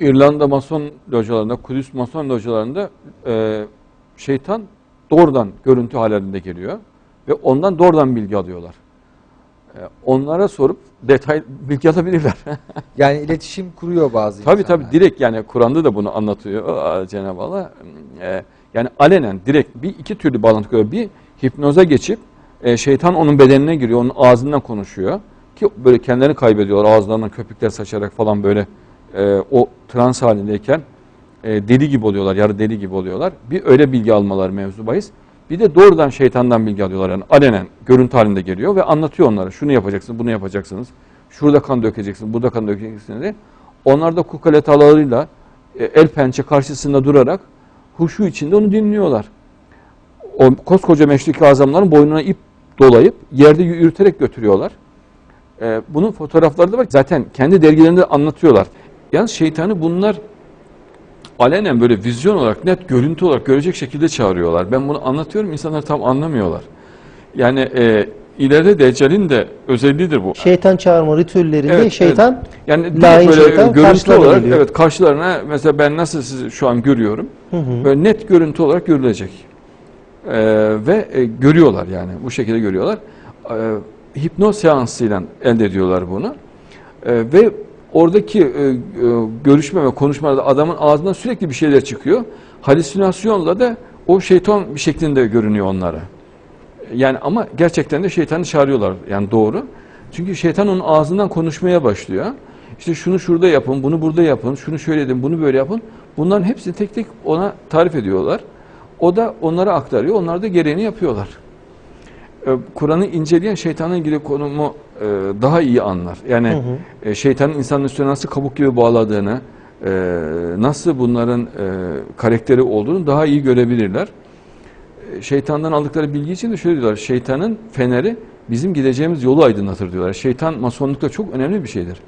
İrlanda Mason localarında, Kudüs Mason localarında e, şeytan doğrudan görüntü halinde geliyor ve ondan doğrudan bilgi alıyorlar. E, onlara sorup detay bilgi alabilirler. Yani iletişim kuruyor bazı tabii insanlar. tabii direkt yani Kur'an'da da bunu anlatıyor Cenab-ı Allah. E, yani alenen direkt bir iki türlü bağlantı kuruyor. Bir hipnoza geçip e, şeytan onun bedenine giriyor, onun ağzından konuşuyor ki böyle kendilerini kaybediyorlar ağızlarından köpükler saçarak falan böyle e, o trans halindeyken e, deli gibi oluyorlar, yarı deli gibi oluyorlar. Bir öyle bilgi almaları mevzu bahis. Bir de doğrudan şeytandan bilgi alıyorlar. Yani alenen görüntü halinde geliyor ve anlatıyor onlara. Şunu yapacaksınız, bunu yapacaksınız. Şurada kan dökeceksiniz, burada kan dökeceksiniz diye. Onlar da kukaletalarıyla e, el pençe karşısında durarak huşu içinde onu dinliyorlar. O koskoca meşriki azamların boynuna ip dolayıp yerde yürüterek götürüyorlar. Ee, bunun fotoğrafları da var. Zaten kendi dergilerinde anlatıyorlar. Yalnız şeytanı bunlar alenen böyle vizyon olarak, net görüntü olarak görecek şekilde çağırıyorlar. Ben bunu anlatıyorum, insanlar tam anlamıyorlar. Yani e, ileride Deccal'in de özelliğidir bu. Şeytan çağırma ritüellerinde Evet, şeytan Yani direkt Lain böyle şeytan görüntü olarak, geliyor. evet karşılarına mesela ben nasıl sizi şu an görüyorum, Hı hı. böyle net görüntü olarak görülecek. Ee, ve e, görüyorlar yani bu şekilde görüyorlar. Ee, hipnoz seansıyla elde ediyorlar bunu. Ee, ve oradaki e, e, görüşme ve konuşmalarda adamın ağzından sürekli bir şeyler çıkıyor. Halüsinasyonla da o şeytan bir şeklinde görünüyor onlara. Yani ama gerçekten de şeytanı çağırıyorlar yani doğru. Çünkü şeytan onun ağzından konuşmaya başlıyor. İşte şunu şurada yapın, bunu burada yapın, şunu şöyle edin, bunu böyle yapın. Bunların hepsini tek tek ona tarif ediyorlar. O da onlara aktarıyor, onlar da gereğini yapıyorlar. Ee, Kur'an'ı inceleyen şeytanla ilgili konumu e, daha iyi anlar. Yani Hı hı. e, şeytanın insanın üstüne nasıl kabuk gibi bağladığını, e, nasıl bunların e, karakteri olduğunu daha iyi görebilirler. E, Şeytandan aldıkları bilgi için de şöyle diyorlar. Şeytanın feneri bizim gideceğimiz yolu aydınlatır diyorlar. Şeytan masonlukta çok önemli bir şeydir.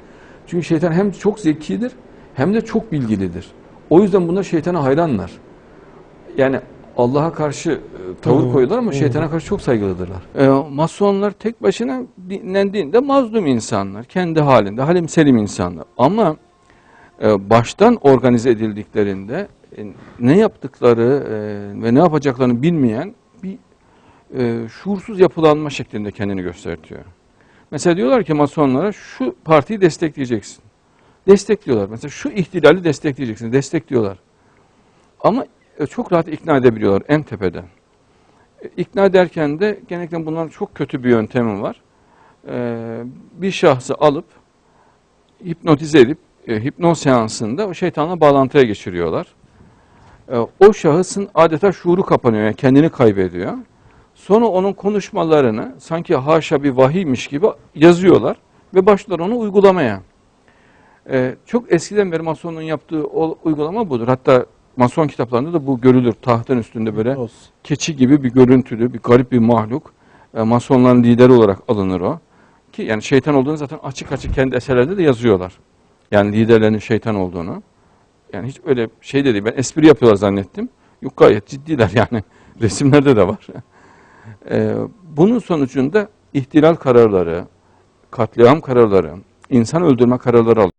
Çünkü şeytan hem çok zekidir hem de çok bilgilidir. O yüzden bunlar şeytana hayranlar. Yani Allah'a karşı e, tavır hı. koyuyorlar ama şeytana karşı çok saygılıdırlar. E, masonlar tek başına dinlendiğinde mazlum insanlar, kendi halinde, halim selim insanlar. Ama e, baştan organize edildiklerinde e, ne yaptıkları e, ve ne yapacaklarını bilmeyen bir e, şuursuz yapılanma şeklinde kendini gösteriyor. Mesela diyorlar ki masonlara şu partiyi destekleyeceksin. Destekliyorlar. Mesela şu ihtilali destekleyeceksin. Destekliyorlar. Ama çok rahat ikna edebiliyorlar en tepeden. E, İkna ederken de genellikle bunların çok kötü bir yöntemi var. E, bir şahsı alıp hipnotize edip e, hipnoz seansında o şeytanla bağlantıya geçiriyorlar. E, o şahısın adeta şuuru kapanıyor, yani kendini kaybediyor. Sonra onun konuşmalarını sanki haşa bir vahiymiş gibi yazıyorlar ve başlar onu uygulamaya. E, çok eskiden beri Mason'un yaptığı o uygulama budur. Hatta Mason kitaplarında da bu görülür. Tahtın üstünde böyle Olsun. keçi gibi bir görüntülü, bir garip bir mahluk. E, Masonların lideri olarak alınır o. Ki yani şeytan olduğunu zaten açık açık kendi eserlerinde de yazıyorlar. Yani liderlerinin şeytan olduğunu. Yani hiç öyle şey de değil. Ben espri yapıyorlar zannettim. Yok gayet ciddiler yani. Resimlerde de var. E, bunun sonucunda ihtilal kararları, katliam kararları, insan öldürme kararları alıyor.